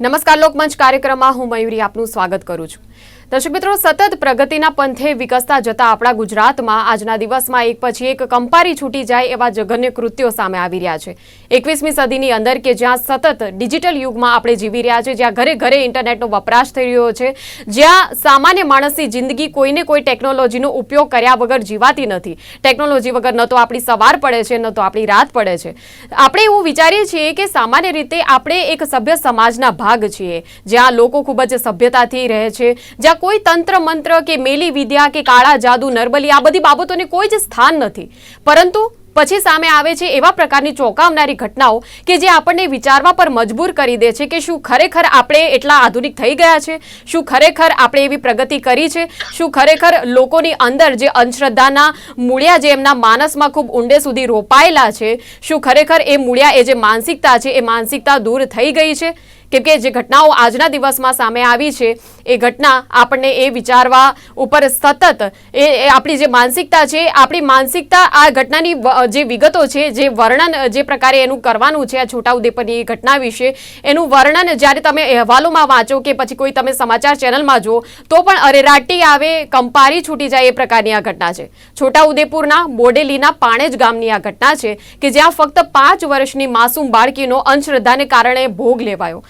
નમસ્કાર લોકમંચ કાર્યક્રમમાં હું મયુરી આપનું સ્વાગત કરું છું. દર્શક મિત્રો, સતત પ્રગતિના પંથે વિકસતા જતા આપણા ગુજરાતમાં આજના દિવસમાં એક પછી એક કંપારી છૂટી જાય એવા જઘન્ય કૃત્યો સામે આવી રહ્યા છે. એકવીસમી સદીની અંદર કે જ્યાં સતત ડિજિટલ યુગમાં આપણે જીવી રહ્યા છે, જ્યાં ઘરે ઘરે ઇન્ટરનેટનો વપરાશ થઈ રહ્યો છે, જ્યાં સામાન્ય માણસની જિંદગી કોઈને કોઈ ટેકનોલોજીનો ઉપયોગ કર્યા વગર જીવાતી નથી. ટેકનોલોજી વગર ન તો આપણી સવાર પડે છે, ન તો આપણી રાત પડે છે. આપણે એવું વિચારીએ છીએ કે સામાન્ય રીતે આપણે એક સભ્ય સમાજના ભાગ છીએ, જ્યાં લોકો ખૂબ જ સભ્યતાથી રહે છે, જ્યાં કોઈ તંત્ર મંત્ર કે મેલી વિદ્યા કે કાળા જાદુ, નરબલી, આ બધી બાબતોને કોઈ જ સ્થાન નથી. પરંતુ પછી સામે આવે છે એવા પ્રકારની ચોંકાવનારી ઘટનાઓ કે જે આપણને વિચારવા પર મજબૂર કરી દે છે કે શું ખરેખર આપણે એટલા આધુનિક થઈ ગયા છે? શું ખરેખર આપણે એવી પ્રગતિ કરી છે? શું ખરેખર લોકોની અંદર જે અંધશ્રદ્ધાના મૂળિયા જે એમના માનસમાં ખૂબ ઊંડે સુધી રોપાયેલા છે, શું ખરેખર એ મૂળિયા એ જે માનસિકતા છે, એ માનસિકતા દૂર થઈ ગઈ છે? કેમ કે જે ઘટનાઓ આજના દિવસમાં સામે આવી છે, એ ઘટના આપણને એ વિચારવા ઉપર સતત એ આપણી જે માનસિકતા છે, આપણી માનસિકતા આ ઘટનાની જે વિગતો છે, જે વર્ણન, જે પ્રકારે એનું કરવાનું છે, આ છોટાઉદેપુરની ઘટના વિશે, એનું વર્ણન જ્યારે તમે અહેવાલોમાં વાંચો કે પછી કોઈ તમે સમાચાર ચેનલમાં જુઓ, તો પણ અરેરાટી આવે, કંપારી છૂટી જાય એ પ્રકારની આ ઘટના છે. છોટાઉદેપુરના બોડેલીના પાણેજ ગામની આ ઘટના છે કે જ્યાં ફક્ત પાંચ વર્ષની માસૂમ બાળકીનો અંધશ્રદ્ધાને કારણે ભોગ લેવાયો.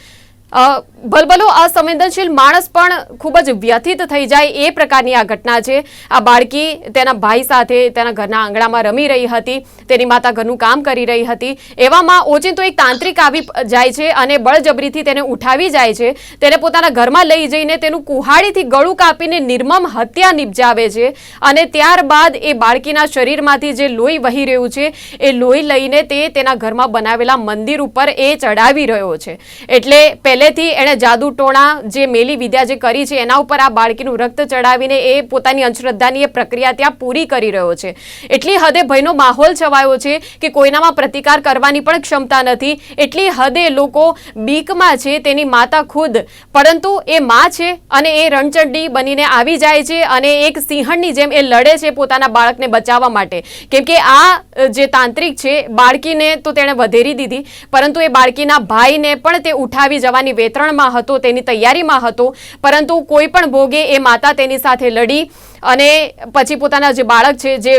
ભલભલો અસંવેદનશીલ માણસ પણ ખૂબ જ વ્યથિત થઈ જાય એ પ્રકારની આ ઘટના છે. આ બાળકી તેના ભાઈ સાથે તેના ઘરના આંગણામાં રમી રહી હતી, તેની માતા ઘરનું કામ કરી રહી હતી. એવામાં ઓચિંતો એક તાંત્રિક આવી જાય છે અને બળજબરીથી તેને ઉઠાવી જાય છે. તેને પોતાના ઘરમાં લઈ જઈને તેનું કુહાડીથી ગળું કાપીને નિર્મમ હત્યા નિપજાવે છે અને ત્યારબાદ એ બાળકીના શરીરમાંથી જે લોહી વહી રહ્યું છે, એ લોહી લઈને તે તેના ઘરમાં બનાવેલા મંદિર ઉપર એ ચડાવી રહ્યો છે. એટલે પહેલેથી એણે જાદુ ટોણા જે મેલી વિદ્યા જે કરી છે, એના ઉપર આ બાળકીનું રક્ત ચડાવીને એ પોતાની અંધશ્રદ્ધાની એ પ્રક્રિયા ત્યાં પૂરી કરી રહ્યો છે. એટલી હદે ભયનો માહોલ છવાયો છે કે કોઈનામાં પ્રતિકાર કરવાની પણ ક્ષમતા નથી. એટલી હદે લોકો બીકમાં છે, તેની માતા ખુદ. પરંતુ એ મા છે અને એ રણચંડી બનીને આવી જાય છે અને એક સિંહણની જેમ એ લડે છે પોતાના બાળકને બચાવવા માટે. કેમ કે આ જે તાંત્રિક છે, બાળકીને તો તેણે વધેરી દીધી, પરંતુ એ બાળકીના ભાઈને પણ તે ઉઠાવી જવાની વેતરણમાં હતો તેની તૈયારીમાં હતો પરંતુ કોઈ પણ ભોગે એ માતા તેની સાથે લડી. અને પછી પોતાના જે બાળક છે, જે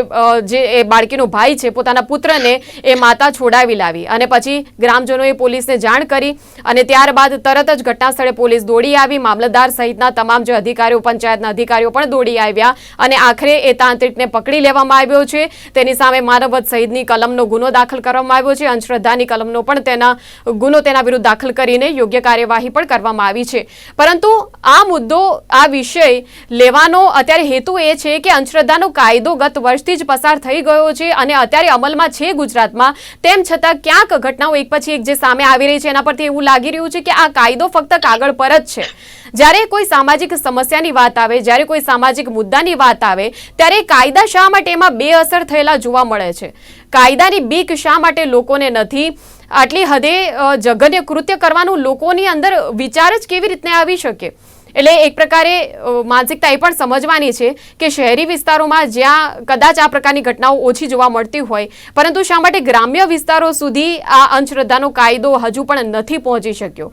જે એ બાળકીનો ભાઈ છે, પોતાના પુત્રને એ માતા છોડાવી લાવી. અને પછી ગ્રામજનોએ પોલીસને જાણ કરી અને ત્યારબાદ તરત જ ઘટના સ્થળે પોલીસ દોડી આવી. મામલતદાર સહિતના તમામ જે અધિકારીઓ, પંચાયતના અધિકારીઓ પણ દોડી આવ્યા અને આખરે એ તાંત્રિકને પકડી લેવામાં આવ્યો છે. તેની સામે માનવવધ સહિતની કલમનો ગુનો દાખલ કરવામાં આવ્યો છે. અંધશ્રદ્ધાની કલમનો પણ તેના ગુનો તેના વિરુદ્ધ દાખલ કરીને યોગ્ય કાર્યવાહી પણ કરવામાં આવી છે. પરંતુ આ મુદ્દો, આ વિષય લેવાનો અત્યારે હેતુ એ છે કે અંધશ્રદ્ધાનો કાયદો ગત વર્ષથી જ પસાર થઈ ગયો છે અને અત્યારે અમલમાં છે ગુજરાતમાં. તેમ છતાં ક્યાંક ઘટનાઓ એક પછી એક જે સામે આવી રહી છે, એના પરથી એવું લાગી રહ્યું છે કે આ કાયદો ફક્ત કાગળ પર જ છે. જ્યારે કોઈ સામાજિક સમસ્યાની વાત આવે, જ્યારે કોઈ સામાજિક મુદ્દાની વાત આવે, ત્યારે કાયદા શા માટે એમાં બે અસર થયેલા જોવા મળે છે? કાયદાની બીક શા માટે લોકોને નથી? આટલી હદે જઘન્ય કૃત્ય કરવાનું લોકોની અંદર વિચાર જ કેવી રીતને આવી શકે? એટલે એક પ્રકારે માનસિકતા એ પણ સમજવાની છે કે શહેરી વિસ્તારોમાં જ્યાં કદાચ આ પ્રકારની ઘટનાઓ ઓછી જોવા મળતી હોય, પરંતુ શા માટે ગ્રામ્ય વિસ્તારો સુધી આ અંધશ્રદ્ધાનો કાયદો હજુ પણ નથી પહોંચી શક્યો?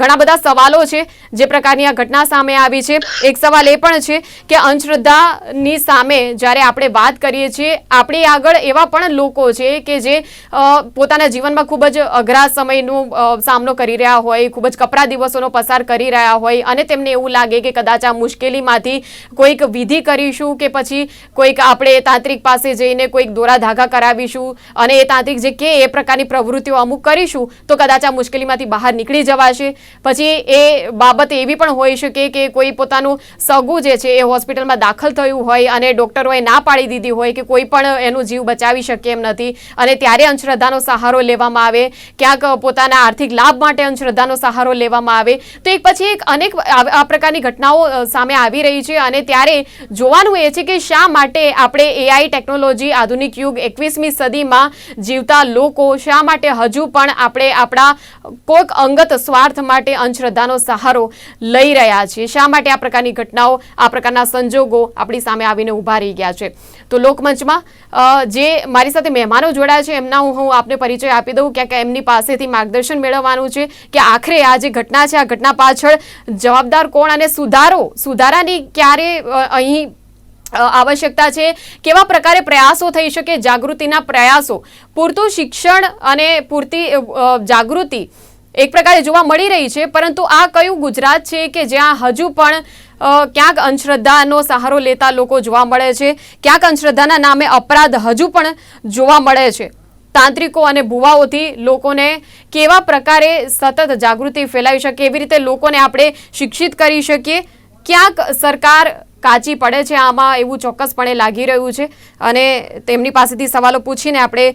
ઘણા બધા સવાલો છે જે પ્રકારની આ ઘટના સામે આવી છે. એક સવાલ એ પણ છે કે અંધશ્રદ્ધાની સામે જ્યારે આપણે વાત કરીએ છીએ, આપણી આગળ એવા પણ લોકો છે કે જે પોતાના જીવનમાં ખૂબ જ અઘરા સમયનો સામનો કરી રહ્યા હોય, ખૂબ જ કપરા દિવસોનો પસાર કરી રહ્યા હોય અને તેમને એવું લાગે કે કદાચ આ મુશ્કેલીમાંથી કોઈક વિધિ કરીશું કે પછી કોઈક આપણે તાંત્રિક પાસે જઈને કોઈક દોરા ધાગા કરાવીશું અને એ તાંત્રિક જે કે એ પ્રકારની પ્રવૃત્તિઓ અમુક કરીશું, તો કદાચ આ મુશ્કેલીમાંથી બહાર નીકળી જવાશે. પછી એ બાબત એવી પણ હોઈ શકે કે કોઈ પોતાનું સગું જે છે એ હોસ્પિટલમાં દાખલ થયું હોય અને ડૉક્ટરોએ ના પાડી દીધી હોય કે કોઈ પણ એનું જીવ બચાવી શકે એમ નથી. અને ત્યારે અંધશ્રદ્ધાનો સહારો લેવામાં આવે, ક્યાંક પોતાના આર્થિક લાભ માટે અંધશ્રદ્ધાનો સહારો લેવામાં આવે. તો એક પછી એક અનેક આ પ્રકારની ઘટનાઓ સામે આવી રહી છે અને ત્યારે જોવાનું એ છે કે શા માટે આપણે એઆઈ ટેકનોલોજી આધુનિક યુગ એકવીસમી સદીમાં જીવતા લોકો શા માટે હજુ પણ આપણે આપણા કોઈક અંગત સ્વાર્થ માટે અંધશ્રદ્ધાનો સહારો લઈ રહ્યા છીએ? શા માટે આ પ્રકારની ઘટનાઓ, આ પ્રકારના સંજોગો આપણી સામે આવીને ઊભા રહી ગયા છે? તો લોકમંચમાં જે મારી સાથે મહેમાનો જોડાયા છે, એમના હું આપને પરિચય આપી દઉં ક્યાંક એમની પાસેથી માર્ગદર્શન મેળવવાનું છે કે આખરે આ જે ઘટના છે, આ ઘટના પાછળ જવાબદાર કોણ અને સુધારો, સુધારાની ક્યારે અહીં આવશ્યકતા છે? કેવા પ્રકારે પ્રયાસો થઈ શકે જાગૃતિના પ્રયાસો? પૂરતું શિક્ષણ અને પૂરતી જાગૃતિ એક પ્રકારે જોવા મળી રહી છે, પરંતુ આ કયું ગુજરાત છે કે જ્યાં હજુ પણ ક્યાંક અંધશ્રદ્ધાનો સહારો લેતા લોકો જોવા મળે છે? ક્યાંક અંધશ્રદ્ધાના નામે અપરાધ હજુ પણ જોવા મળે છે? તાંત્રિકો અને ભુવાઓથી લોકોને કેવા પ્રકારે સતત જાગૃતિ ફેલાવી શકે એવી રીતે લોકોને આપણે શિક્ષિત કરી શકીએ, ક્યાંક સરકાર કાચી પડે છે, આમાં એવું ચોક્કસપણે લાગી રહ્યું છે. અને તેમની પાસેથી સવાલો પૂછીને આપણે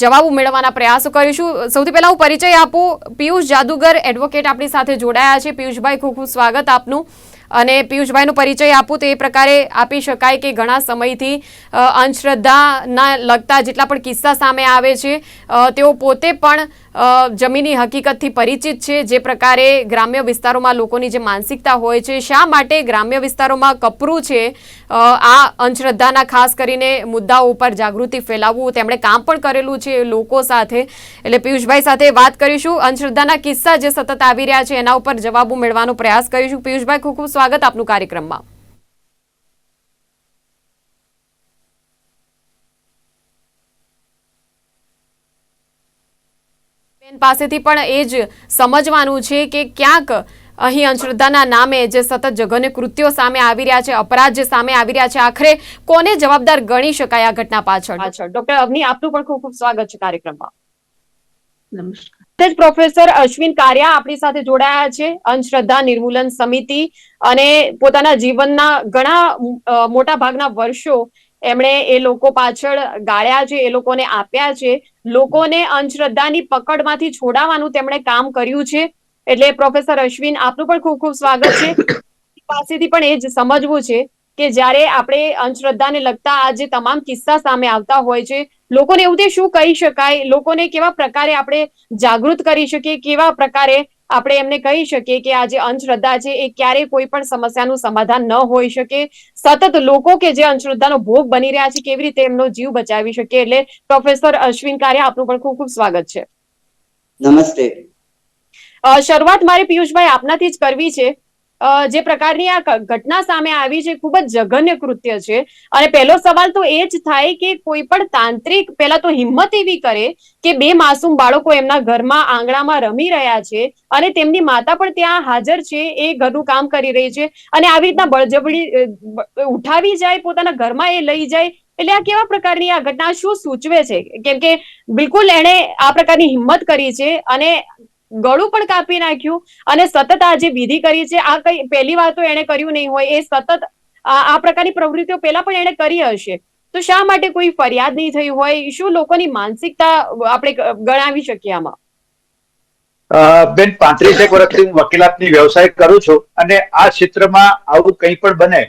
જવાબો મેળવવાના પ્રયાસો કરીશું. સૌથી પહેલાં હું પરિચય આપું. પિયુષ જાદુગર એડવોકેટ આપણી સાથે જોડાયા છે. પિયુષભાઈ, ખૂબ ખૂબ સ્વાગત આપનું. અને પિયુષભાઈનો પરિચય આપું તો એ પ્રકારે આપી શકાય કે ઘણા સમયથી અંધશ્રદ્ધાના લગતા જેટલા પણ કિસ્સા સામે આવે છે તેઓ પોતે પણ જમીની હકીકતથી પરિચિત છે, જે પ્રકારે ગ્રામ્ય વિસ્તારોમાં લોકોની જે માનસિકતા હોય છે, શા માટે ગ્રામ્ય વિસ્તારોમાં કપરું છે આ અંધશ્રદ્ધાના ખાસ કરીને મુદ્દાઓ ઉપર જાગૃતિ ફેલાવવું, તેમણે કામ પણ કરેલું છે લોકો સાથે. એટલે પિયુષભાઈ સાથે વાત કરીશું. અંધશ્રદ્ધાના કિસ્સા જે સતત આવી રહ્યા છે, એના ઉપર જવાબો મેળવવાનો પ્રયાસ કરીશું. પિયુષભાઈ, ખૂબ ખૂબ સ્વાગત આપનું કાર્યક્રમમાં. પાસેથી પણ એ જ સમજવાનું છે કે ક્યાંક અહીં અંધશ્રદ્ધાના નામે જે સતત જઘન્ય કૃત્યો સામે આવી રહ્યા છે, અપરાધ સામે આવી રહ્યા છે, આખરે કોને જવાબદાર ગણી શકાય આ ઘટના પાછળ? પાછળ. ડોક્ટર અવની, આપનું પણ ખૂબ ખૂબ સ્વાગત છે કાર્યક્રમમાં. નમસ્કાર. પ્રોફેસર અશ્વિન કારિયા આપણી સાથે જોડાયા છે. અંધશ્રદ્ધા નિર્મૂલન સમિતિ અને પોતાના જીવનના ઘણા મોટા ભાગના વર્ષો એમણે એ લોકો પાછળ ગાળ્યા છે, એ લોકોને આપ્યા છે. લોકોને અંધશ્રદ્ધાની પકડમાંથી છોડાવવાનું તેમણે કામ કર્યું છે. એટલે પ્રોફેસર અશ્વિન, આપનું પણ ખૂબ ખૂબ સ્વાગત છે. પાસેથી પણ એ જ સમજવું છે કે જ્યારે આપણે અંધશ્રદ્ધાને લગતા આ જે તમામ કિસ્સા સામે આવતા હોય છે લોકોને એવું તે શું કહી શકાય? લોકોને કેવા પ્રકારે આપણે જાગૃત કરી શકીએ? કેવા પ્રકારે આપણે એમને કહી શકીએ કે આ જે અંધશ્રદ્ધા છે એ ક્યારેય કોઈ પણ સમસ્યાનું સમાધાન ન હોઈ શકે? સતત લોકો કે જે અંધશ્રદ્ધાનો ભોગ બની રહ્યા છે કેવી રીતે એમનો જીવ બચાવી શકે એટલે પ્રોફેસર અશ્વિન કારિયા આપનું પણ ખૂબ ખૂબ સ્વાગત છે. નમસ્તે. શરૂઆત મારે પિયુષભાઈ આપનાથી જ કરવી છે. જે પ્રકારની આ ઘટના સામે આવી છે ખૂબ જ જઘન્ય કૃત્ય છે. અને પહેલો સવાલ તો એ જ થાય કે કોઈ પણ તાંત્રિક, પહેલા તો હિંમત એવી કરે કે બે માસૂમ બાળકો એમના ઘરમાં આંગણામાં રમી રહ્યા છે અને તેમની માતા પણ ત્યાં હાજર છે, એ ઘરનું કામ કરી રહી છે અને આવી રીતના બળજબડી ઉઠાવી જાય, પોતાના ઘરમાં એ લઈ જાય, એટલે આ કેવા પ્રકારની આ ઘટના શું સૂચવે છે? કેમ કે બિલકુલ એણે આ પ્રકારની હિંમત કરી છે અને ગળું પણ કાપી નાખ્યું અને સતત આ જે વિધિ કરી છે, આ કઈ પહેલી વાર તો એણે કર્યું નહીં હોય, એ સતત આ પ્રકારની પ્રવૃત્તિઓ પહેલા પણ એણે કરી હશે. તો શા માટે કોઈ ફરિયાદ નહીં થઈ હોય? શું લોકોની માનસિકતા આપણે ગણાવી શકીએ આમાં? બેન પાંત્રીસેક વર્ષથી હું વકીલાતની વ્યવસાય કરું છું અને આ ક્ષેત્રમાં આવું કંઈ પણ બને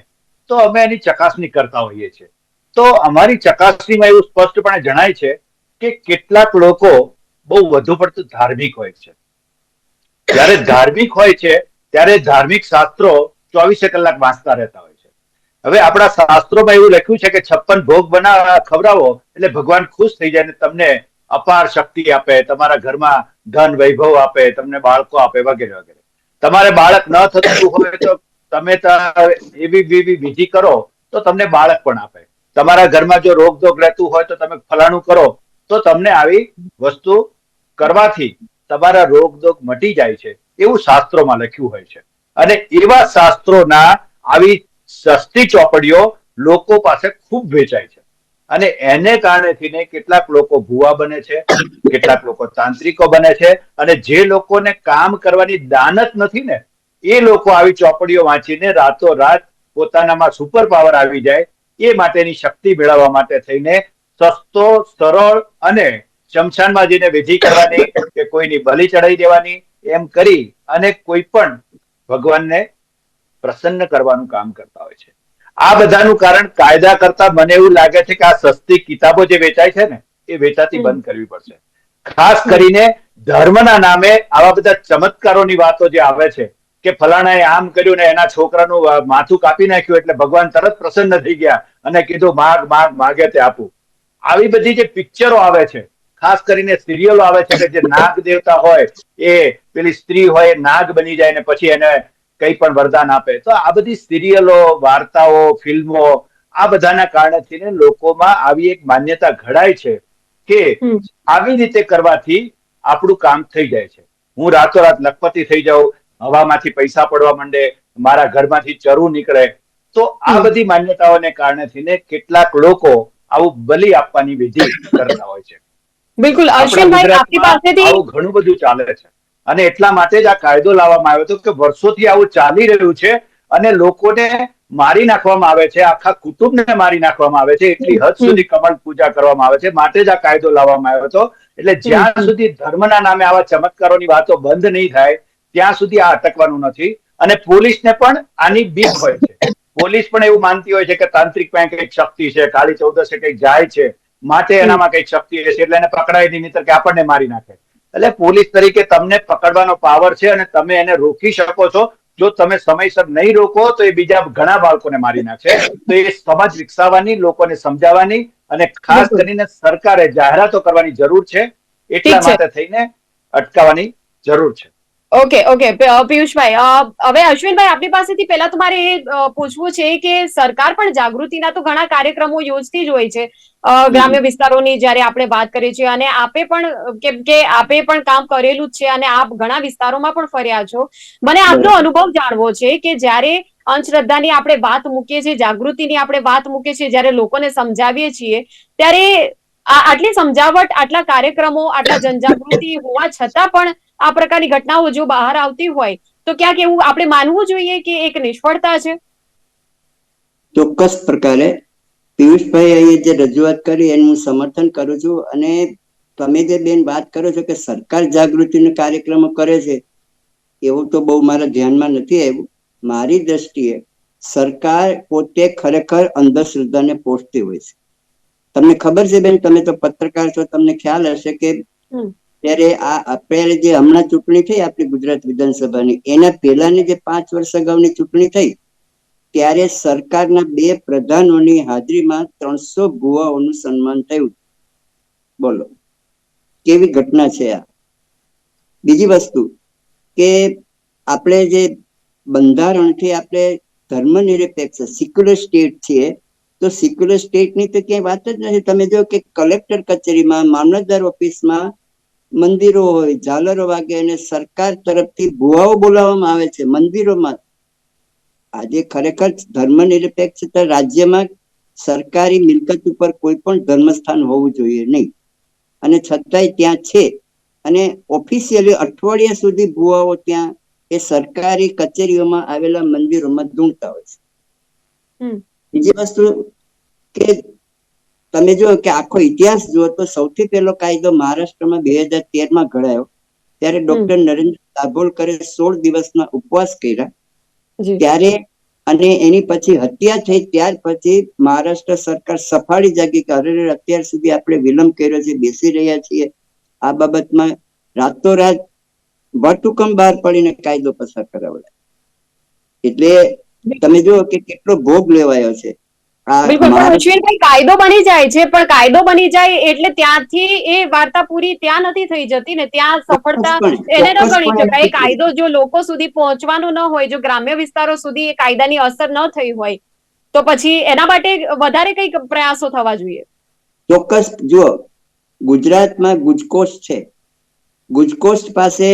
તો અમે એની ચકાસણી કરતા હોઈએ છીએ. તો અમારી ચકાસણીમાં એવું સ્પષ્ટપણે જણાય છે કે કેટલાક લોકો બહુ વધુ પડતું ધાર્મિક હોય છે. જ્યારે ધાર્મિક હોય છે, ત્યારે ધાર્મિક શાસ્ત્રો ચોવીસે કલાક વાંચતા રહેતા હોય છે. હવે આપણા શાસ્ત્રોમાં એવું લખ્યું છે કે છપ્પન ભોગ બના ખવડાવો એટલે ભગવાન ખુશ થઈ જાય ને તમને અપાર શક્તિ આપે, તમારા ઘરમાં ધન વૈભવ આપે, તમને બાળકો આપે વગેરે વગેરે. તમારે બાળક ન થતું હોય તો તમે એવી બીવી વિધિ કરો તો તમને બાળક પણ આપે. તમારા ઘરમાં જો રોગ દોગ રહેતું હોય તો તમે ફલાણું કરો તો તમને આવી વસ્તુ કરવાથી તમારા રોગ દોગ મટી જાય છે, એવું શાસ્ત્રોમાં લખ્યું હોય છે. અને એવા શાસ્ત્રોના આવી સસ્તી ચોપડીઓ લોકો પાસે ખૂબ વેચાય છે. અને એને કારણે થઈને કેટલાક લોકો ભુવા બને છે, કેટલાક લોકો તાંત્રિકો બને છે, અને જે લોકોને કામ કરવાની દાનત નથી ને, એ લોકો આવી ચોપડીઓ વાંચીને રાતોરાત પોતાનામાં સુપર પાવર આવી જાય, એ માટેની શક્તિ મેળવવા માટે થઈને સસ્તો, સરળ અને શમશાનમાં જઈને વિધિ કરવાની કે કોઈની બલિ ચડાવી દેવાની, એમ કરી અને કોઈ પણ ભગવાનને પ્રસન્ન કરવાનું કામ કરતા હોય છે. આ બધાનું કારણ કાયદા કરતા મને એવું લાગે છે કે આ સસ્તી કિતાબો જે વેચાય છે ને, એ વેચાતી બંધ કરવી પડશે. ખાસ કરીને ધર્મના નામે આવા બધા ચમત્કારોની વાતો જે આવે છે કે ફલાણાએ આમ કર્યું ને એના છોકરાનું માથું કાપી નાખ્યું એટલે ભગવાન તરત પ્રસન્ન થઈ ગયા અને કીધું, માગ માગ, માગે તે આપું. આવી બધી જે પિક્ચરો આવે છે ખાસ કરીને સિરિયલો આવે છે કે જે નાગ દેવતા હોય એ પેલી સ્ત્રી હોય નાગ બની જાય ને પછી એને કંઈ પણ વરદાન આપે. તો આ બધી સિરિયલો વાર્તાઓ ફિલ્મો આ બધાના કારણે થઈને લોકોમાં આવી એક માન્યતા ઘડાય છે કે આવી રીતે કરવાથી આપણું કામ થઈ જાય છે. હું રાતોરાત લખપતિ થઈ જાઉં હવામાંથી પૈસા પડવા માંડે મારા ઘરમાંથી ચરુ નીકળે. તો આ. બધી માન્યતાઓને કારણેથી ને કેટલાક લોકો આવું બલિ આપવાની વિધિ કરતા હોય છે. બિલકુલ અશ્વિનભાઈ આપની પાસેથી ઘણું બધું ચાલે છે. અને એટલા માટે જ આ કાયદો લાવવામાં આવ્યો હતો કે વર્ષોથી આવું ચાલી રહ્યું છે અને લોકોને મારી નાખવામાં આવે છે આખા કુટુંબને મારી નાખવામાં આવે છે એટલી હદ સુધી કમળ પૂજા કરવામાં આવે છે. માટે જ આ કાયદો લાવવામાં આવ્યો હતો. એટલે જ્યાં સુધી ધર્મના નામે આવા ચમત્કારોની વાતો બંધ નહીં થાય ત્યાં સુધી આ અટકવાનું નથી. અને પોલીસને પણ આની બીક હોય છે. પોલીસ પણ એવું માનતી હોય છે કે તાંત્રિક પાસે કંઈક શક્તિ છે કાળી ચૌદશે કંઈક જાય છે. માટે એનામાં કંઈક શક્તિ હશે એટલે એને પકડાય નહીં નહીંતર કે આપણને મારી નાખે. એટલે પોલીસ તરીકે તમને પકડવાનો પાવર છે અને તમે એને રોકી શકો છો. જો તમે સમયસર નહીં રોકો તો એ બીજા ઘણા બાળકોને મારી નાખશે તો એ સમાજ વિકસાવવાની લોકોને સમજાવવાની અને ખાસ કરીને સરકારે જાહેરાતો કરવાની જરૂર છે. એટલા માટે થઈને અટકાવવાની જરૂર છે. ઓકે ઓકે પિયુષભાઈ હવે અશ્વિનભાઈ આપની પાસેથી પહેલા તો મારે એ પૂછવું છે કે સરકાર પણ જાગૃતિના તો ઘણા કાર્યક્રમો યોજતી જ હોય છે. ગ્રામ્ય વિસ્તારોની જ્યારે આપણે વાત કરીએ છીએ અને આપે પણ કેમ કે આપે પણ કામ કરેલું જ છે અને આપ ઘણા વિસ્તારોમાં પણ ફર્યા છો. મને આપનો અનુભવ જાણવો છે કે જ્યારે અંધશ્રદ્ધાની આપણે વાત મૂકીએ છીએ જાગૃતિની આપણે વાત મૂકીએ છીએ જ્યારે લોકોને સમજાવીએ છીએ ત્યારે આટલી સમજાવટ આટલા કાર્યક્રમો આટલા જનજાગૃતિ હોવા છતાં પણ આ પ્રકારની ઘટનાઓ જો બહાર આવતી હોય તો ક્યાંક એવું આપણે માનવું જોઈએ કે એક નિષ્ફળતા છે? ચોક્કસ પ્રકારે. પિયુષભાઈ અહીંયા જે રજૂઆત કરી એનું હું સમર્થન કરું છું અને તમે જે બેન વાત કરો છો કે સરકાર જાગૃતિનો કાર્યક્રમો કરે છે એવું તો બહુ મારા ધ્યાનમાં નથી આવ્યું. મારી દ્રષ્ટિએ સરકાર પોતે ખરેખર અંધશ્રદ્ધાને પોષતી હોય છે. તમને ખબર છે બેન તમે તો પત્રકાર છો તમને ખ્યાલ હશે કે. ત્યારે આ અત્યારે જે હમણાં ચૂંટણી થઈ આપણી ગુજરાત વિધાનસભાની, એના પહેલાની જે પાંચ વર્ષ અગાઉની ચૂંટણી થઈ, ત્યારે સરકારના બે પ્રધાનોની હાજરીમાં ત્રણસો ભુવાઓનું સન્માન થયું. બોલો, કેવી ઘટના છે આ? બીજી વસ્તુ કે આપણે જે બંધારણથી આપણે ધર્મનિરપેક્ષ સિક્યુલર સ્ટેટ છીએ, તો સિક્યુલર સ્ટેટની તો ક્યાંય વાત જ નથી. તમે જો કે કલેક્ટર કચેરીમાં, મામલતદાર ઓફિસમાં મંદિરો હોય ઝાલરો વાગે અને સરકાર તરફથી ભુવાઓ બોલાવવામાં આવે છે મંદિરોમાં. આજે ખરેખર ધર્મનિરપેક્ષતા રાજ્યમાં સરકારી મિલકત ઉપર કોઈ પણ ધર્મસ્થાન હોવું જોઈએ નહીં. અને છતાંય ત્યાં છે. અને ઓફિશિયલી અઠવાડિયા સુધી ભુવાઓ ત્યાં એ સરકારી કચેરીઓમાં આવેલા મંદિરોમાં ધૂમતા હોય છે. હમ. બીજી વસ્તુ કે તમે જો કે આખો ઇતિહાસ જુઓ તો સૌથી પહેલો કાયદો મહારાષ્ટ્રમાં બે હજાર તેરમાં ઘડાયો. ત્યારે ડોક્ટર નરેન્દ્ર દાભોલકરે સોળ દિવસના ઉપવાસ કર્યા. ત્યારે અને એની પછી હત્યા થઈ ત્યાર પછી મહારાષ્ટ્ર સરકાર સફાળી જાગી કે અરે અત્યાર સુધી આપણે વિલંબ કર્યો છે બેસી રહ્યા છીએ. આ બાબતમાં રાતોરાત વટહુકમ બહાર પડીને કાયદો પસાર કરાવડાય એટલે તમે જુઓ કે કેટલો ભોગ લેવાયો છે. બિલકુલ પણ મહારાષ્ટ્ર કાયદો બની જાય છે પણ કાયદો બની જાય એટલે ત્યાંથી એ વાર્તા પૂરી ત્યાં નથી થઈ જતી ને ત્યાં સફળતા એને ન ગણી શકાય. એ કાયદો જો લોકો સુધી પહોંચવાનો ન હોય જો ગ્રામ્ય વિસ્તારો સુધી એ કાયદાની અસર ન થઈ હોય તો પછી એના માટે વધારે કંઈક પ્રયાસો થવા જોઈએ. ચોક્કસ જુઓ ગુજરાતમાં ગુજકોસ્ટ છે. ગુજકોસ્ટ પાસે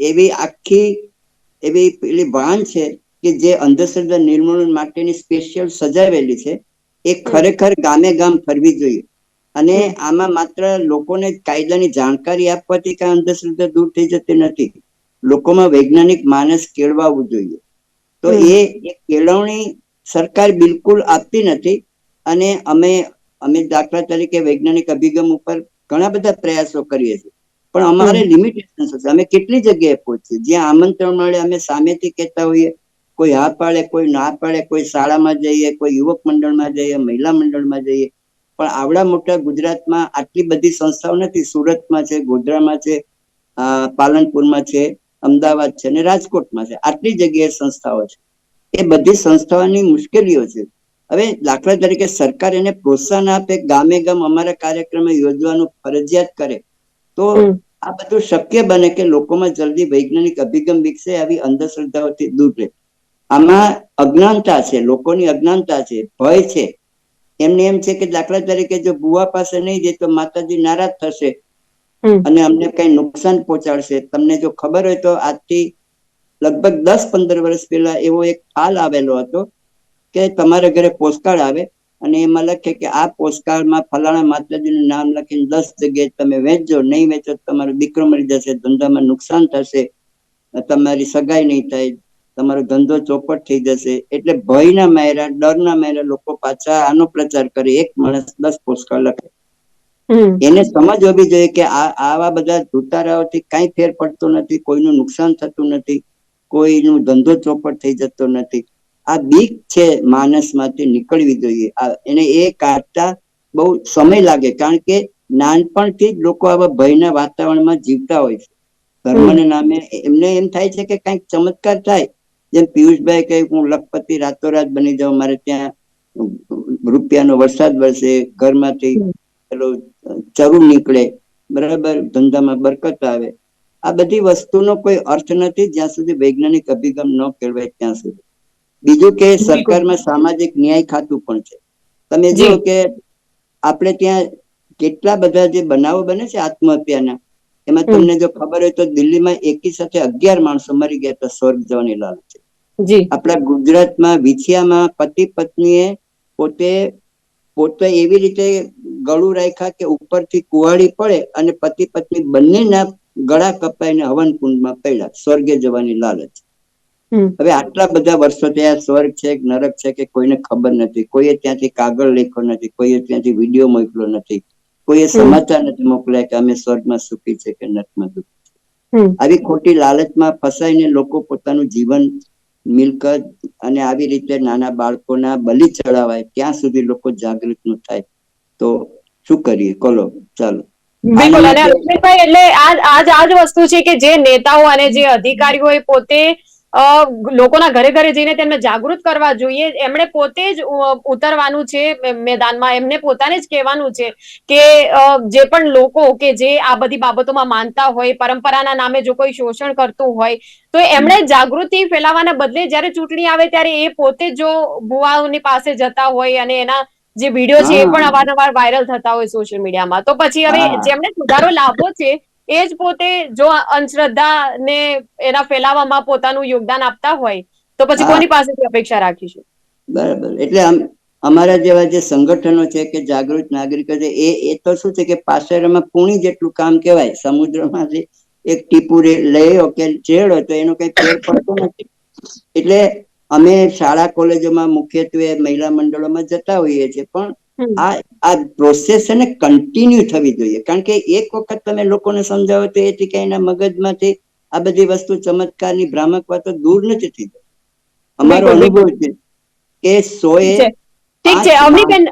એવી આખી એવી પેલી વાન છે કે જે અંધશ્રદ્ધા નિર્મૂલન માટેની સ્પેશિયલ સજાવેલી છે એ ખરેખર ગામે ગામ ફરવી જોઈએ. અને આમાં માત્ર લોકોને કાયદાની જાણકારી આપવાથી કે અંધશ્રદ્ધા દૂર થઈ જતી નથી. લોકોમાં વૈજ્ઞાનિક માનસ કેળવાવું જોઈએ. તો એ કેળવણી સરકાર બિલકુલ આપતી નથી અને અમે અમે દાખલા તરીકે વૈજ્ઞાનિક અભિગમ ઉપર ઘણા બધા પ્રયાસો કરીએ છીએ. પણ અમારે લિમિટેશન છે. અમે કેટલી જગ્યાએ પહોંચીએ? જ્યાં આમંત્રણ મળે અમે સામેથી કહેતા હોઈએ કોઈ હા પાડે કોઈ ના પાડે કોઈ શાળામાં જઈએ કોઈ યુવક મંડળમાં જઈએ મહિલા મંડળમાં જઈએ. પણ આવડા મોટા ગુજરાતમાં આટલી બધી સંસ્થાઓ નથી. સુરતમાં છે ગોધરામાં છે પાલનપુરમાં છે અમદાવાદ છે અને રાજકોટમાં છે. આટલી જગ્યાએ સંસ્થાઓ છે. એ બધી સંસ્થાઓની મુશ્કેલીઓ છે. હવે દાખલા તરીકે સરકાર એને પ્રોત્સાહન આપે ગામે ગામ અમારા કાર્યક્રમ યોજવાનું ફરજિયાત કરે તો આ બધું શક્ય બને કે લોકોમાં જલ્દી વૈજ્ઞાનિક અભિગમ વિકસે આવી અંધશ્રદ્ધાઓથી દૂર રહે. આમાં અજ્ઞાનતા છે લોકોની અજ્ઞાનતા છે ભય છે. એમને એમ છે કે દાખલા તરીકે જો બુવા પાસે નહીં જાય તો માતાજી નારાજ થશે અને અમને કઈ નુકસાન પહોંચાડશે. તમને જો ખબર હોય તો આજથી લગભગ દસ પંદર વર્ષ પહેલા એવો એક હાલ આવેલો હતો કે તમારા ઘરે પોસ્ટકાર્ડ આવે અને એમાં લખે કે આ પોસ્ટકાર્ડમાં ફલાણા માતાજીનું નામ લખીને દસ જગ્યાએ તમે વેચજો નહીં વેચો તો તમારો દીકરો મરી જશે ધંધામાં નુકસાન થશે તમારી સગાઈ નહીં થાય તમારો ધંધો ચોપટ થઈ જશે. એટલે ભયના માયરા ડરના માયરા લોકો પાછા આનો પ્રચાર કરે. એક માણસ દસ પોસ્ટકાર્ડ લખે. એને સમજ હોવી જોઈએ કે આ આવા બધા ધુતારાઓથી કાંઈ ફેર પડતો નથી કોઈનું નુકસાન થતું નથી કોઈનું ધંધો ચોપટ થઈ જતો નથી. આ બીક છે માણસમાંથી નીકળવી જોઈએ. આ એને એ કાઢતા બહુ સમય લાગે કારણ કે નાનપણથી જ લોકો આવા ભયના વાતાવરણમાં જીવતા હોય છે. ધર્મના નામે એમને એમ થાય છે કે કંઈક ચમત્કાર થાય. જેમ પિયુષભાઈ કહ્યું હું લખપતિ રાતોરાત બની જાઉં મારે ત્યાં રૂપિયાનો વરસાદ વરસે ઘરમાંથી પેલો ચરુ નીકળે બરાબર ધંધામાં બરકત આવે. આ બધી વસ્તુનો કોઈ અર્થ નથી જ્યાં સુધી વૈજ્ઞાનિક અભિગમ ન કેળવાય ત્યાં સુધી. બીજું કે સરકારમાં સામાજિક ન્યાય ખાતું પણ છે. તમે જો. કે આપણે ત્યાં કેટલા બધા જે બનાવો બને છે આત્મહત્યાના એમાં તમને જો ખબર હોય તો દિલ્હીમાં એકી સાથે અગિયાર માણસો મરી ગયા હતા સ્વર્ગ જવાની લાલચ. આપણા ગુજરાતમાં વિછિયામાં પતિ પત્નીએ પોતે પોતે એવી રીતે ગળું રાખ્યા કે ઉપરથી કુવાડી પડે અને પતિ પત્ની બંનેના ગળા કપાઈને હવન કુંડમાં પડ્યા સ્વર્ગે જવાની લાલચ. હવે આટલા બધા વર્ષો ત્યાં સ્વર્ગ છે નરક છે કે કોઈને ખબર નથી કોઈએ ત્યાંથી કાગળ લખ્યો નથી કોઈએ ત્યાંથી વીડિયો મોકલ્યો નથી. કોઈએ. સમાચાર નથી મોકલ્યા કે અમે સ્વર્ગમાં સુખી છે કે નરકમાં દુઃખી છે. આવી ખોટી લાલચમાં ફસાઈને લોકો પોતાનું જીવન મિલકત અને આવી રીતે નાના બાળકોના બલિ ચડાવાય ત્યાં સુધી લોકો જાગૃત ન થાય. તો શું કરીએ? કોલો ચાલો. બિલકુલ અને એટલે આજ આજ વસ્તુ છે કે જે નેતાઓ અને જે અધિકારીઓ એ પોતે લોકોના ઘરે ઘરે જઈને તેમને જાગૃત કરવા જોઈએ. એમણે પોતે જ ઉતરવાનું છે મેદાનમાં. એમને પોતાને જ કહેવાનું છે કે જે પણ લોકો કે જે આ બધી બાબતોમાં માનતા હોય પરંપરાના નામે જો કોઈ શોષણ કરતું હોય તો એમણે જાગૃતિ ફેલાવવાના બદલે જ્યારે ચૂંટણી આવે ત્યારે એ પોતે જો ભુવાઓની પાસે જતા હોય અને એના જે વીડિયો છે એ. પણ અવારનવાર વાયરલ થતા હોય સોશિયલ મીડિયામાં. તો પછી હવે જેમણે સુધારો લાવવો છે એ જ પોતે જો અંધશ્રદ્ધા ને એના ફેલાવામાં પોતાનું યોગદાન આપતા હોય તો પછી કોની પાસેથી અપેક્ષા રાખીશું? બરાબર. એટલે આમ અમારા જેવા જે સંગઠનો છે કે જાગૃત નાગરિકો છે એ એ તો શું છે કે પાછળમાં પૂણી જેટલું કામ કહેવાય સમુદ્રમાંથી એક ટીપુ લઈ કે ચેડો તો એનો કઈ ફેર પડતો નથી. એટલે અમે શાળા કોલેજોમાં મુખ્યત્વે મહિલા મંડળોમાં જતા હોઈએ છીએ પણ. આ આ પ્રોસેસ છે ને કન્ટિન્યુ થવી જોઈએ. કારણ કે એક વખત તમે લોકોને સમજાવો તો એ ટીકાઈના મગજમાંથી આ બધી વસ્તુ ચમત્કારની ભ્રામક વાતો દૂર નથી થઈ અમારો અનુભવ છે કે સોએ ઠીક છે. અવનીબેન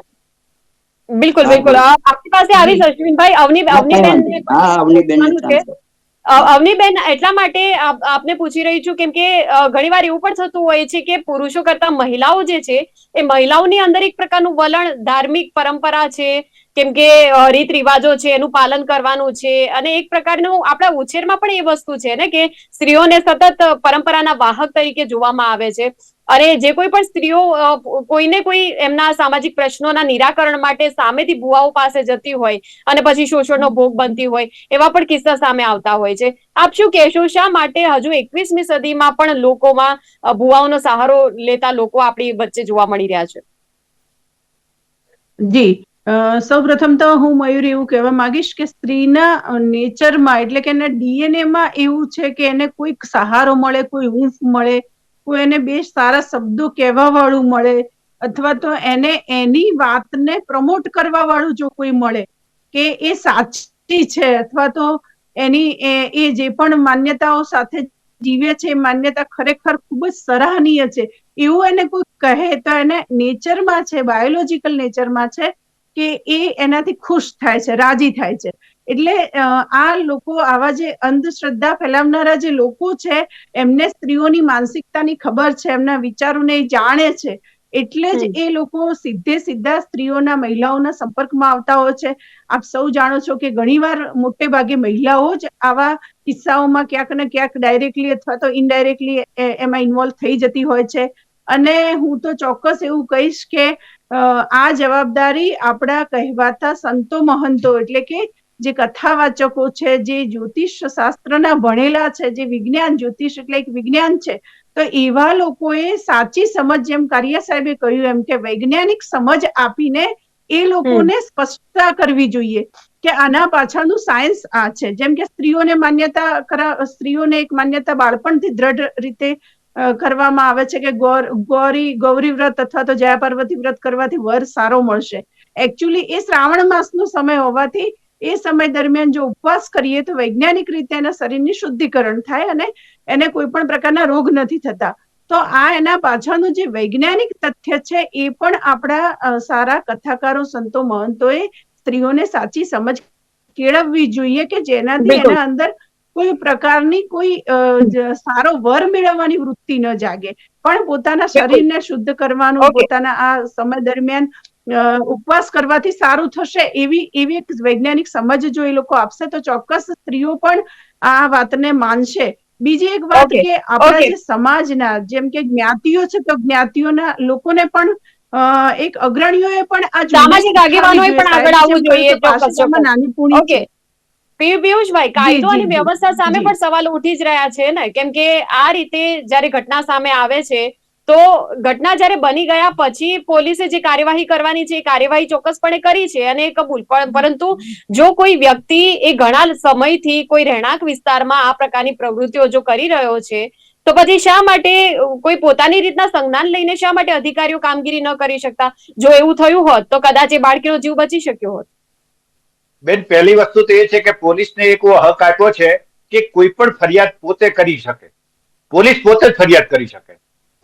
બિલકુલ બિલકુલ. આપની પાસે આવી અશ્વિનભાઈ. અવની અવનીબેન હા અવનીબેન અવનીબેન, એટલા માટે આપ- આપને પૂછી રહી છું કેમ કે ઘણીવાર એવું પણ થતું હોય છે કે પુરુષો કરતા મહિલાઓ જે છે, એ મહિલાઓની અંદર એક પ્રકારનું વલણ ધાર્મિક પરંપરા છે, કેમ કે રીત રિવાજો છે, એનું પાલન કરવાનું છે, અને એક પ્રકારનું આપણા ઉછેરમાં પણ એ વસ્તુ છે ને કે સ્ત્રીઓને સતત પરંપરાના વાહક તરીકે જોવામાં આવે છે. અને જે કોઈ પણ સ્ત્રીઓ કોઈને કોઈ એમના સામાજિક પ્રશ્નોના નિરાકરણ માટે સામેથી ભુવાઓ પાસે જતી હોય અને પછી શોષણનો ભોગ બનતી હોય, એવા પણ કિસ્સા સામે આવતા હોય છે. આપ શું કહેશો, શા માટે હજુ એકવીસમી સદીમાં પણ લોકોમાં ભુવાઓનો સહારો લેતા લોકો આપણી વચ્ચે જોવા મળી રહ્યા છે? જી. સૌ પ્રથમ તો હું મયુર એવું કહેવા માંગીશ કે સ્ત્રીના નેચરમાં એટલે કે એના ડીએનએમાં એવું છે કે એને કોઈક સહારો મળે, કોઈ હૂંફ મળે કોઈ એને બે સારા શબ્દો કહેવા વાળું મળે અથવા તો એને એની વાતને પ્રમોટ કરવા વાળું જો કોઈ મળે કે એ સાચી છે અથવા તો એની એ જે પણ માન્યતાઓ સાથે જીવે છે માન્યતા ખરેખર ખૂબ જ સરાહનીય છે. એવું એને કોઈ કહે તો એને નેચરમાં છે બાયોલોજીકલ નેચરમાં છે કે એ એનાથી ખુશ થાય છે, રાજી થાય છે. એટલે આ લોકો આવા જે અંધશ્રદ્ધા ફેલાવનારા જે લોકો છે એમને સ્ત્રીઓની માનસિકતાની ખબર છે એમના વિચારોને એ જાણે છે. એટલે જ એ લોકો સીધે સીધા સ્ત્રીઓના મહિલાઓના સંપર્કમાં આવતા હોય છે. આપ સૌ જાણો છો કે ઘણીવાર મોટે ભાગે મહિલાઓ જ આવા કિસ્સાઓમાં ક્યાંક ને ક્યાંક ડાયરેક્ટલી અથવા તો ઇનડાયરેક્ટલી એમાં ઇન્વોલ્વ થઈ જતી હોય છે. અને હું તો ચોક્કસ એવું કહીશ કે આ જવાબદારી આપણા કહેવાતા સંતો મહંતો એટલે કે જે કથાવાચકો છે જે જ્યોતિષ શાસ્ત્રના ભણેલા છે જે વિજ્ઞાન જ્યોતિષ એટલે એક વિજ્ઞાન છે તો એવા લોકોએ સાચી સમજ જેમ કારિયા સાહેબે કહ્યું એમ કે વૈજ્ઞાનિક સમજ આપીને એ લોકોને સ્પષ્ટતા કરવી જોઈએ કે આના પાછળનું સાયન્સ આ છે. જેમ કે સ્ત્રીઓને માન્યતા કરા સ્ત્રીઓને એક માન્યતા બાળપણથી દ્રઢ રીતે કરવામાં આવે છે કે ગૌર- ગૌરી વ્રત અથવા તો જયા પાર્વતી વ્રત કરવાથી વર સારો મળશે. એકચ્યુઅલી એ શ્રાવણ માસનો સમય હોવાથી એ સમય દરમિયાન જો ઉપવાસ કરીએ તો વૈજ્ઞાનિક રીતે એના શરીરની શુદ્ધિકરણ થાય અને એને કોઈ પણ પ્રકારના રોગ નથી થતા. તો આ એના પાછળનું જે વૈજ્ઞાનિક તથ્ય છે એ પણ આપણા સારા કથાકારો સંતો મહંતોએ સ્ત્રીઓને સાચી સમજ કેળવવી જોઈએ કે જેનાથી એના અંદર કોઈ પ્રકારની કોઈ સારો વર મેળવવાની વૃત્તિ ન જાગે. પણ પોતાના શરીરને શુદ્ધ કરવાનું પોતાના આ સમય દરમિયાન ઉપવાસ કરવાથી સારું થશે એવી એવી એક વૈજ્ઞાનિક સમજ જો એ લોકો આપશે તો ચોક્કસ સ્ત્રીઓ પણ આ વાતને માનશે બીજી એક વાત કે આપણા જે સમાજના જેમ કે જ્ઞાતિઓ છે તો જ્ઞાતિઓના લોકોને પણ એક અગ્રણીઓએ પણ આ સામાજિક આગેવાનોએ પણ. આગળ આવવું જોઈએ. નાની પૂણી ઓકે છે. પિયુ- પિયુષભાઈ કાયદો અને વ્યવસ્થા સામે પણ સવાલ ઉઠી જ રહ્યા છે ને કેમ કે આ રીતે જ્યારે ઘટના સામે આવે છે તો ઘટના જ્યારે બની ગયા પછી પોલીસે જે કાર્યવાહી કરવાની છે એ કાર્યવાહી ચોક્કસપણે કરી છે અને એ કબૂલ. પરંતુ જો કોઈ વ્યક્તિ એ ઘણા સમયથી કોઈ રહેણાંક વિસ્તારમાં આ પ્રકારની પ્રવૃત્તિઓ જો કરી રહ્યો છે, તો પછી શા માટે કોઈ પોતાની રીતના સંજ્ઞાન લઈને શા માટે અધિકારીઓ કામગીરી ન કરી શકતા? જો એવું થયું હોત, તો કદાચ એ બાળકીનો જીવ બચી શક્યો હોત. બેન, પહેલી વસ્તુ તો એ છે કે પોલીસને એક હક આપ્યો છે કે કોઈ પણ ફરિયાદ પોતે કરી શકે. પોલીસ પોતે જ ફરિયાદ કરી શકે.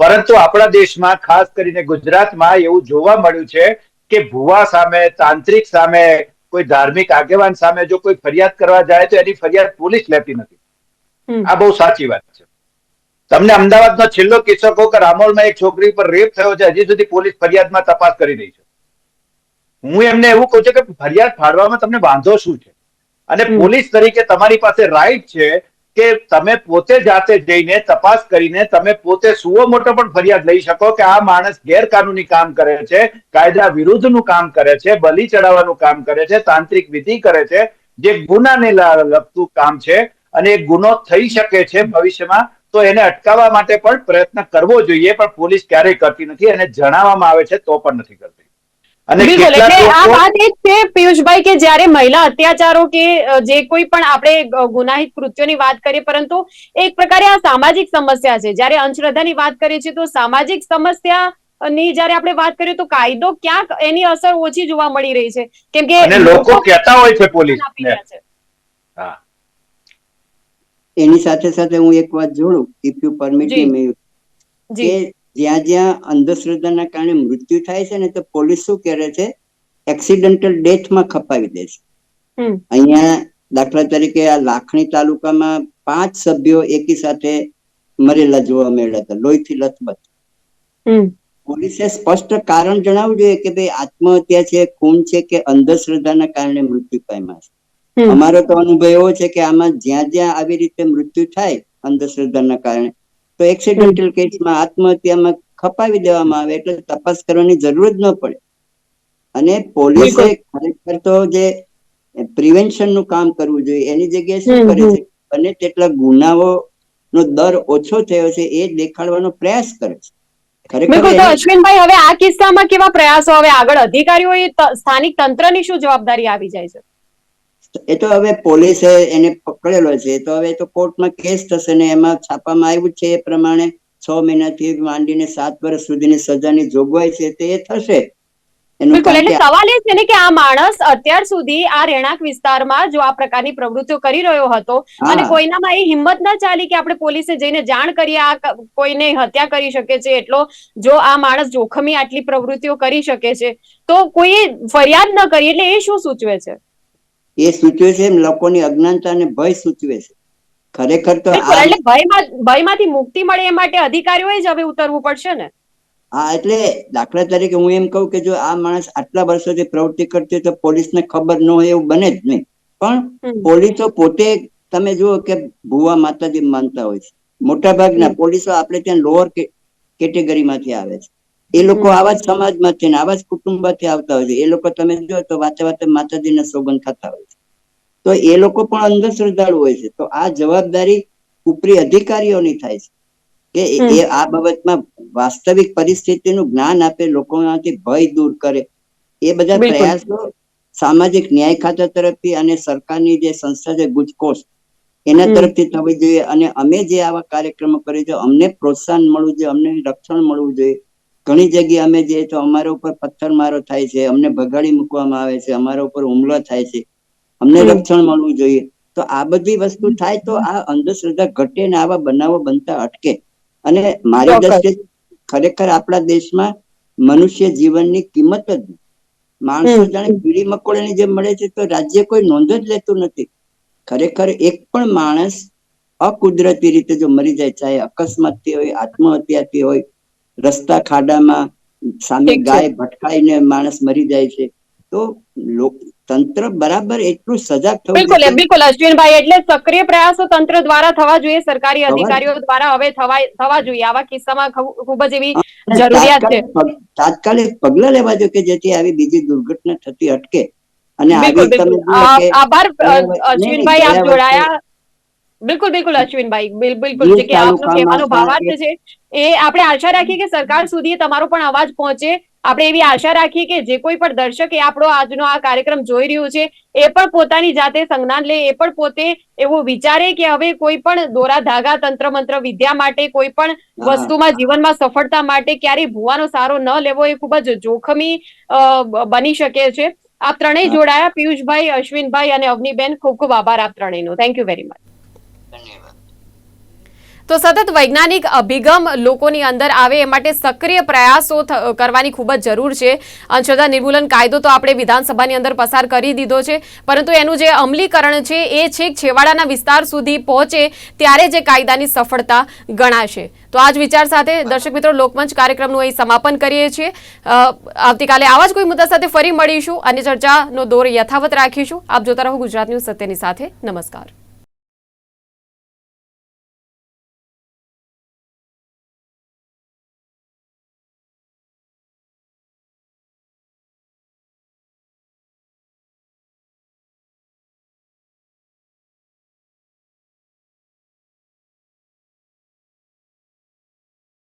પરંતુ આપણા દેશમાં ખાસ કરીને ગુજરાતમાં એવું જોવા મળ્યું છે કે ભુવા સામે તાંત્રિક સામે કોઈ ધાર્મિક આગેવાન સામે જો કોઈ ફરિયાદ કરવા જાય તો એની ફરિયાદ પોલીસ લેતી નથી. આ બહુ સાચી વાત છે. તમને અમદાવાદનો છેલ્લો કિસ્સો કહો કે રામોલમાં એક છોકરી પર રેપ થયો છે હજી સુધી પોલીસ ફરિયાદમાં તપાસ કરી રહી છે. હું એમને એવું કહું છું કે ફરિયાદ ફાડવામાં તમને વાંધો શું છે? અને પોલીસ તરીકે તમારી પાસે રાઈટ છે કે તમે પોતે જાતે જઈને તપાસ કરીને તમે પોતે સુઓ મોટો પણ ફરિયાદ લઈ શકો કે આ માણસ ગેરકાનૂની કામ કરે છે, કાયદા વિરુદ્ધનું કામ કરે છે, બલી ચડાવવાનું કામ કરે છે, તાંત્રિક વિધિ કરે છે, જે ગુનાને લગતું કામ છે અને એ ગુનો થઈ શકે છે ભવિષ્યમાં, તો એને અટકાવવા માટે પણ પ્રયત્ન કરવો જોઈએ, પણ પોલીસ ક્યારેય કરતી નથી અને જણાવવામાં આવે છે તો પણ નથી કરતી. બિલકુલ એટલે આ વાત એ છે પિયુષભાઈ કે જ્યારે મહિલા અત્યાચારો કે જે કોઈ પણ આપણે ગુનાહિત કૃત્યોની વાત કરીએ પરંતુ એક પ્રકારે આ સામાજિક સમસ્યા છે. જ્યારે અંધશ્રદ્ધાની વાત કરીએ છીએ તો સામાજિક સમસ્યા ની જ્યારે આપણે વાત કરીએ તો કાયદો ક્યાંક એની અસર ઓછી જોવા મળી રહી છે. કેમ કે લોકો કહેતા હોય છે પોલીસ એની સાથે સાથે હું એક વાત જોડું ઇફ યુ પરમિટ મી જી. કે જ્યાં જ્યાં અંધશ્રદ્ધાના કારણે મૃત્યુ થાય છે ને તો પોલીસ શું કરે છે? એક્સિડન્ટલ ડેથમાં ખપાવી દે છે. અહીંયા દાખલા તરીકે આ લાખણી તાલુકામાં પાંચ સભ્યો એકી સાથે મરેલા જોવા મળ્યા હતા. લોહીથી લથબથ. હમ. પોલીસે સ્પષ્ટ કારણ જણાવવું જોઈએ કે ભાઈ આત્મહત્યા છે ખૂન છે કે અંધશ્રદ્ધાના કારણે મૃત્યુ પામ્યા છે. અમારો તો અનુભવ એવો છે કે આમાં જ્યાં જ્યાં આવી રીતે મૃત્યુ થાય અંધશ્રદ્ધાના કારણે તો એક્સિડેન્ટલ કેસમાં આત્મહત્યામાં ખપાવી દેવામાં આવે એટલે તપાસ કરવાની જરૂર જ ન પડે. અને પોલીસે ખરેખર તો જે પ્રિવેન્શનનું કામ કરવું જોઈએ એની જગ્યાએ શું કરે છે? અને તેટલા ગુનાઓ નો દર ઓછો થયો છે એ દેખાડવાનો પ્રયાસ કરે છે. બિલકુલ તો અશ્વિનભાઈ હવે આ કિસ્સામાં કેવા પ્રયાસો? હવે આગળ અધિકારીઓએ સ્થાનિક તંત્રની શું જવાબદારી આવી જાય છે? એ તો હવે પોલીસે એને પકડેલો છે. તો હવે તો કોર્ટમાં કેસ થશે ને એમાં છાપામાં આવ્યું છે એ પ્રમાણે છ મહિનાથી માંડીને સાત વર્ષ સુધીની સજાની જોગવાઈ છે તે થશે. બિલકુલ. એટલે સવાલ એ છે ને કે આ માણસ અત્યાર સુધી આ રહેણાંક વિસ્તારમાં જો આ પ્રકારની પ્રવૃત્તિઓ કરી રહ્યો હતો અને કોઈનામાં એ હિંમત ના ચાલી કે આપણે પોલીસે જઈને જાણ કરીએ આ કોઈને હત્યા કરી શકે છે એટલો જો આ માણસ જોખમી આટલી પ્રવૃત્તિઓ કરી શકે છે તો કોઈ ફરિયાદ ન કરી એટલે એ શું સૂચવે છે? એ સૂચવે છે એમ લોકોની અજ્ઞાનતા અને ભય સૂચવે છે. ખરેખર તો એટલે ભયમાંથી મુક્તિ મળે એ માટે અધિકારીઓએ જ હવે ઉતરવું પડશે ને? હા એટલે દાખલા તરીકે હું એમ કહું કે જો આ માણસ આટલા વર્ષોથી પ્રવૃત્તિ કરતી હોય તો પોલીસને ખબર ન હોય એવું બને જ નહીં. પણ. પોલીસો પોતે તમે જુઓ કે ભુવા માતાજી માનતા હોય છે. મોટા ભાગના. પોલીસો આપણે ત્યાં લોઅર કેટેગરીમાંથી આવે છે. એ લોકો આવા જ સમાજમાંથી ને આવા જ કુટુંબમાંથી આવતા હોય છે. એ લોકો તમે જો તો વાતે વાતે માતાજીના સોગંદ ખાતા હોય છે. તો એ લોકો પણ અંધશ્રદ્ધાળુ હોય છે. તો આ જવાબદારી ઉપરી અધિકારીઓની થાય છે. કે એ- આ બાબતમાં વાસ્તવિક પરિસ્થિતિનું જ્ઞાન આપે લોકોમાંથી ભય દૂર કરે. એ બધા પ્રયાસો સામાજિક ન્યાય ખાતા તરફથી અને સરકારની જે સંસ્થા છે ગુજકોષ એના તરફથી થવી જોઈએ. અને અમે જે આવા કાર્યક્રમો કરીએ છીએ અમને પ્રોત્સાહન મળવું જોઈએ અમને રક્ષણ મળવું જોઈએ. ઘણી જગ્યાએ અમે જે તો અમારા ઉપર પથ્થરમારો થાય છે અમને ભગાડી મૂકવામાં આવે છે અમારા ઉપર હુમલો થાય છે. અમને રક્ષણ મળવું જોઈએ. તો આ બધી વસ્તુ થાય તો આ અંધશ્રદ્ધા ઘટે ને આવા બનાવો બનતા અટકે. અને મારી દ્રષ્ટિએ ખરેખર આપણા દેશમાં મનુષ્ય જીવનની કિંમત જ માણસો જાણે કીડી મકોડાની જેમ મળે છે તો રાજ્ય કોઈ નોંધ જ લેતું નથી. ખરેખર એક પણ માણસ અકુદરતી રીતે જો મરી જાય ચાહે અકસ્માતથી હોય આત્મહત્યાથી હોય રસ્તા ખાડામાં સામે ગાય ભટકાઈને માણસ મરી જાય છે. તો તંત્ર બરાબર એટલું સજાગ થવું બિલકુલ બિલકુલ અશ્વિનભાઈ એટલે સક્રિય પ્રયાસો તંત્ર દ્વારા થવા જોઈએ. સરકારી અધિકારીઓ દ્વારા હવે થવા થવા જોઈએ. આવા કિસ્સામાં ખૂબ જ એવી જરૂરિયાત છે. તાત્કાલિક પગ- પગલા લેવા જોઈએ કે જેથી આવી બીજી દુર્ઘટના થતી અટકે. અને આભાર અશ્વિનભાઈ આપ જોડાયા. બિલકુલ બિલકુલ અશ્વિનભાઈ બિલ- બિલકુલ. જે કે આપનો કહેવાનો ભાવાર્થ છે એ આપણે આશા રાખીએ કે સરકાર સુધી તમારો પણ અવાજ પહોંચે. આપણે એવી આશા રાખીએ કે જે કોઈ પણ દર્શક એ આપણો આજનો આ કાર્યક્રમ જોઈ રહ્યું છે એ પણ પોતાની જાતે સંજ્ઞાન લે એ પણ પોતે એવું વિચારે કે હવે કોઈ પણ દોરા ધાગા તંત્ર મંત્ર વિદ્યા માટે કોઈ પણ વસ્તુમાં જીવનમાં સફળતા માટે ક્યારેય ભૂવાનો સારો ન લેવો એ ખૂબ જ જોખમી બની શકે છે. આપ ત્રણેય જોડાયા. પિયુષભાઈ અશ્વિનભાઈ અને અવનીબેન ખૂબ ખૂબ આભાર આપ ત્રણેયનો. થેન્ક યુ વેરી મચ તો સતત વૈજ્ઞાનિક અભિગમ લોકોની અંદર આવે એ માટે સક્રિય પ્રયાસો કરવાની ખૂબ જ જરૂર છે. અંશદા નિર્મૂલન કાયદો તો આપણે વિધાનસભાની અંદર પસાર કરી દીધો છે. પરંતુ એનું જે અમલીકરણ છે એ છેક છેવાડાના વિસ્તાર સુધી પહોંચે ત્યારે જે કાયદાની સફળતા ગણાશે. તો આ જ વિચાર સાથે દર્શક મિત્રો લોકમંચ કાર્યક્રમનું અહીં સમાપન કરીએ છીએ. આવતીકાલે આવા જ કોઈ મુદ્દા સાથે ફરી મળીશું. અને ચર્ચાનો દોર યથાવત રાખીશું. આપ જોતા રહો ગુજરાત ન્યૂઝ સત્યની સાથે. નમસ્કાર.